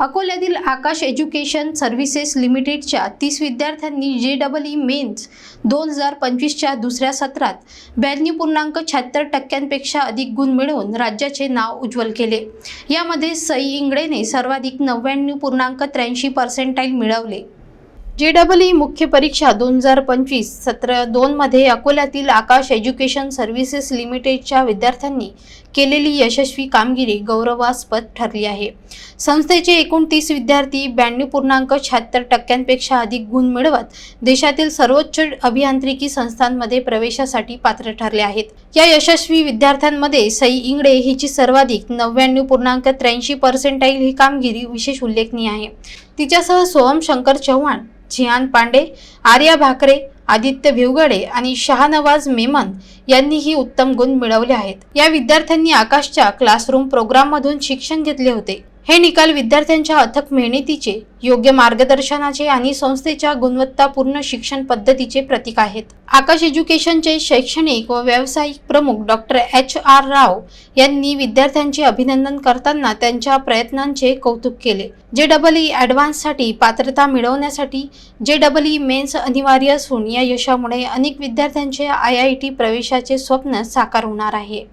अकोल्यातील आकाश education services लिमिटेडच्या तीस विद्यार्थ्यांनी जे डबल ई मेन्स दोन हजार पंचवीसच्या दुसऱ्या सत्रात ब्याण्णव पूर्णांक शहात्तर टक्क्यांपेक्षा अधिक गुण मिळवून राज्याचे नाव उज्ज्वल केले. यामध्ये सई इंगळेने सर्वाधिक नव्याण्णव पूर्णांक त्र्याऐंशी पर्सेंटाईल मिळवले. जे डबल ई मुख्य परीक्षा दोन हजार पंचवीस सत्र दोनमध्ये अकोल्यातील आकाश एज्युकेशन सर्व्हिसेस लिमिटेडच्या विद्यार्थ्यांनी केलेली यशस्वी कामगिरी गौरवास्पद ठरली आहे. संस्थेचे एकोणतीस विद्यार्थी ब्याण्णव पूर्णांक शहात्तर टक्क्यांपेक्षा अधिक गुण मिळवत देशातील सर्वोच्च अभियांत्रिकी संस्थांमध्ये प्रवेशासाठी पात्र ठरले आहेत. या यशस्वी विद्यार्थ्यांमध्ये सई इंगडे हिची सर्वाधिक नव्याण्णव पूर्णांक त्र्याऐंशी पर्सेंटाईल ही कामगिरी विशेष उल्लेखनीय आहे. तिच्यासह सोहम शंकर चव्हाण झियान पांडे आर्या भाकरे आदित्य भिवगडे आणि शहानवाज मेमन यांनीही उत्तम गुण मिळवले आहेत. या विद्यार्थ्यांनी आकाशच्या क्लासरूम प्रोग्राममधून शिक्षण घेतले होते. हे निकाल विद्यार्थ्यांच्या अथक मेहनतीचे योग्य मार्गदर्शनाचे आणि संस्थेच्या गुणवत्तापूर्ण शिक्षण पद्धतीचे प्रतीक आहेत. आकाश एज्युकेशनचे शैक्षणिक व व्यावसायिक प्रमुख डॉक्टर एच. आर. राव यांनी विद्यार्थ्यांचे अभिनंदन करताना त्यांच्या प्रयत्नांचे कौतुक केले. जे डबल ई ॲडव्हान्ससाठी पात्रता मिळवण्यासाठी जे डबल ई मेन्स अनिवार्य असून या यशामुळे अनेक विद्यार्थ्यांचे आय आय टी प्रवेशाचे स्वप्न साकार होणार आहे.